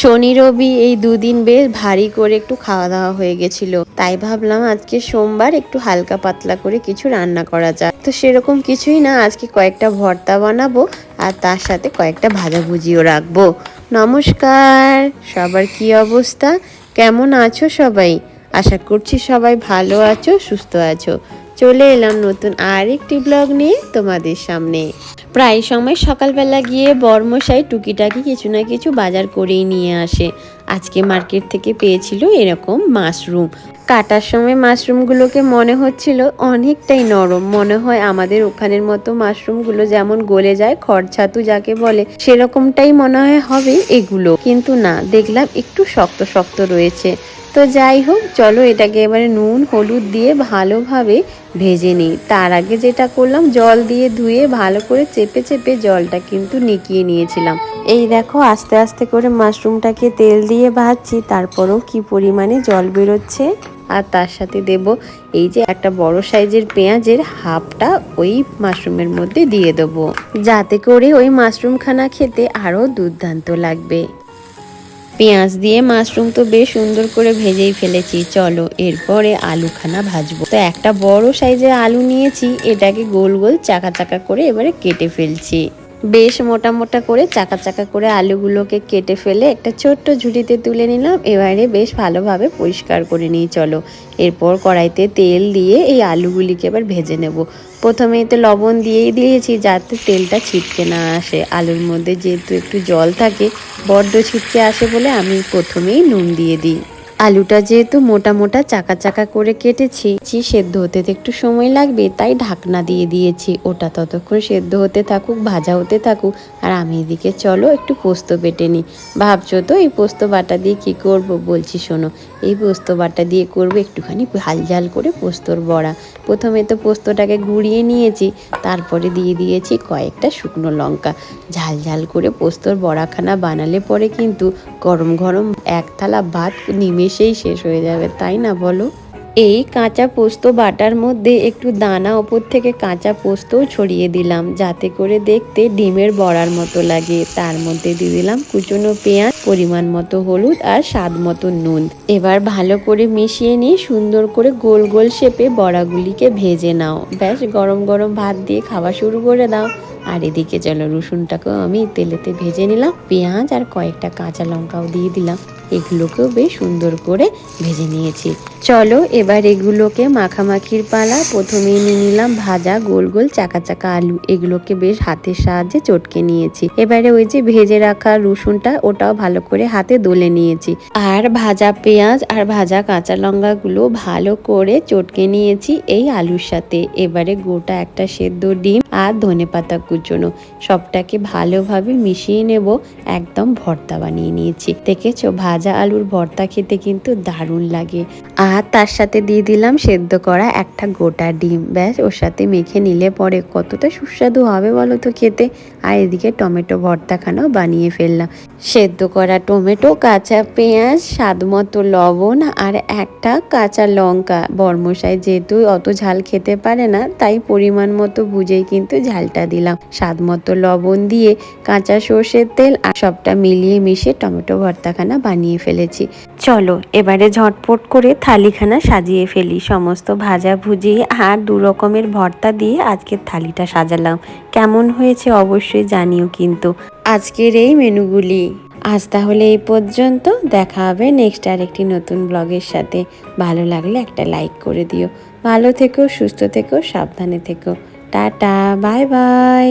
শনি, রবি এই দুদিন বেশ ভারী করে একটু খাওয়া দাওয়া হয়ে গেছিল। তাই ভাবলাম আজকে সোমবার একটু হালকা পাতলা করে কিছু রান্না করা যায় তো সেরকম কিছুই না, আজকে কয়েকটা ভর্তা বানাবো আর তার সাথে কয়েকটা ভাজাভুজিও রাখব। নমস্কার, সবার কি অবস্থা? কেমন আছো সবাই? আশা করছি সবাই ভালো আছো, সুস্থ আছো। চলে এলাম নতুন আর একটি ব্লগ নিয়ে তোমাদের সামনে। প্রায় সময় সকালবেলা গিয়ে বর্মশাই টুকিটাকি কিছু না কিছু বাজার করেই নিয়ে আসে। আজকে মার্কেট থেকে পেয়েছিল এরকম মাশরুম। কাটার সময় মাশরুমগুলোকে মনে হচ্ছিল অনেকটাই নরম। মনে হয় আমাদের ওখানের মতো মাশরুমগুলো যেমন গলে যায়, খড়ছাতু যাকে বলে, সেরকমটাই মনে হয় হবে এগুলো। কিন্তু না, দেখলাম একটু শক্ত শক্ত রয়েছে। তো যাই হোক, চলো এটাকে এবারে নুন, হলুদ দিয়ে ভালোভাবে ভেজে নিই। তার আগে যেটা করলাম, জল দিয়ে ধুয়ে ভালো করে চেপে চেপে জলটা কিন্তু নিকিয়ে নিয়েছিলাম। এই দেখো, আস্তে আস্তে করে মাশরুমটাকে তেল দিয়ে ভাজছি, তারপরও কি পরিমাণে জল বেরোচ্ছে। আর তার সাথে দেব এই যে একটা বড় সাইজের পেঁয়াজের হাফটা ওই মাশরুমের মধ্যে দিয়ে দেবো। যাতে করে ওই মাশরুমখানা খেতে আরও দুর্দান্ত লাগবে। পেঁয়াজ দিয়ে মাশরুম তো বেশ সুন্দর করে ভেজেই ফেলেছি। চলো, এরপরে আলুখানা ভাজবো। তো একটা বড় সাইজের আলু নিয়েছি, এটাকে গোল গোল চাকা চাকা করে এবারে কেটে ফেলছি। বেশ মোটা মোটা করে চাকা চাকা করে আলুগুলোকে কেটে ফেলে একটা ছোট্ট ঝুড়িতে তুলে নিলাম, এবারে বেশ ভালোভাবে পরিষ্কার করে নিই, চলো। এরপর কড়াইতে তেল দিয়ে এই আলুগুলিকে এবার ভেজে নেব। প্রথমেই তো লবণ দিয়েই দিয়েছি যাতে তেলটা ছিটকে না আসে। আলুর মধ্যে যেহেতু একটু জল থাকে, বড্ড ছিটকে আসে বলে আমি প্রথমেই নুন দিয়ে দিই। আলুটা যেহেতু মোটা মোটা চাকা চাকা করে কেটেছি সেদ্ধ হতে একটু সময় লাগবে, তাই ঢাকনা দিয়ে দিয়েছি। ওটা ততক্ষণ সেদ্ধ হতে থাকুক, ভাজা হতে থাকুক, আর আমি এদিকে চলো একটু পোস্ত বেটে নিই। ভাবছ তো এই পোস্ত বাটা দিয়ে কি করব? বলছি, শোনো, এই পোস্ত বাটা দিয়ে করব একটুখানি ঝাল ঝাল করে পোস্তর বড়া। প্রথমে তো পোস্তটাকে গুঁড়িয়ে নিয়েছি, তারপরে দিয়ে দিয়েছি কয়েকটা শুকনো লঙ্কা। ঝাল ঝাল করে পোস্তর বড়াখানা বানালে পরে কিন্তু গরম গরম এক থালা ভাত নিমেষেই শেষ হয়ে যাবে, তাই না বলো? এই কাঁচা পোস্ত বাটার মধ্যে একটু দানা ওপর থেকে কাঁচা পোস্তও ছড়িয়ে দিলাম, যাতে করে দেখতে ডিমের বড়ার মতো লাগে। তার মধ্যে দিয়ে দিলাম কুচনো পেঁয়াজ, পরিমাণ মতো হলুদ আর স্বাদ মতো নুন। এবার ভালো করে মিশিয়ে নিয়ে সুন্দর করে গোল গোল শেপে বড়াগুলিকে ভেজে নাও। ব্যাস, গরম গরম ভাত দিয়ে খাওয়া শুরু করে দাও। আর এদিকে চলো, রসুনটাকেও আমি তেলেতে ভেজে নিলাম, পেঁয়াজ আর কয়েকটা কাঁচা লঙ্কাও দিয়ে দিলাম। এগুলোকেও বেশ সুন্দর করে ভেজে নিয়েছি। চলো এবার এগুলোকে মাখামাখির পালা প্রথমে নিয়ে নিলাম ভাজা গোল গোল চাকা চাকা আলু। এগুলোকে বেশ হাতের সাহায্যে চটকে নিয়েছি। এবারে ওই যে ভেজে রাখা রসুনটা ওটাও ভালো করে হাতে দলে নিয়েছি। আর ভাজা পেঁয়াজ আর ভাজা কাঁচা লঙ্কাগুলো ভালো করে চটকে নিয়েছি এই আলুর সাথে। এবারে গোটা একটা সেদ্ধ ডিম আর ধনে পাতা কুচনো। সবটাকে ভালোভাবে মিশিয়ে নেব। একদম ভর্তা বানিয়ে নিয়েছি। দেখেছ? ভাজা আলুর ভর্তা খেতে কিন্তু দারুণ লাগে। আর তার সাথে দিয়ে দিলাম সেদ্ধ করা একটা গোটা ডিম। ব্যাস, ওর সাথে মেখে নিলে পরে কতটা সুস্বাদু হবে বলো তো খেতে? আর এদিকে টমেটো ভর্তাখানাও বানিয়ে ফেললাম। সেদ্ধ করা টমেটো, কাঁচা পেঁয়াজ, স্বাদ মতো লবণ আর একটা কাঁচা লঙ্কা। বর্মশাই যেহেতু অত ঝাল খেতে পারে না, তাই পরিমাণ মতো বুঝেই কিন্তু ঝালটা দিলাম। স্বাদ মতো লবণ দিয়ে কাঁচা সর্ষের তেল আর সবটা মিলিয়ে মিশিয়ে টমেটো ভর্তাখানা বানিয়ে ফেলেছি। চলো, এবারে ঝটপট করে থালিখানা সাজিয়ে ফেলি। সমস্ত ভাজা ভুজি আর দু রকমের ভর্তা দিয়ে আজকের থালিটা সাজালাম। কেমন হয়েছে অবশ্যই জানিও কিন্তু। আজকের এই মেনুগুলি। আজ তাহলে এই পর্যন্ত। দেখা হবে নেক্সট আর একটি নতুন ব্লগের সাথে। ভালো লাগলে একটা লাইক করে দিও। ভালো থেকো, সুস্থ থেকো, সাবধানে থেকো। Tata bye bye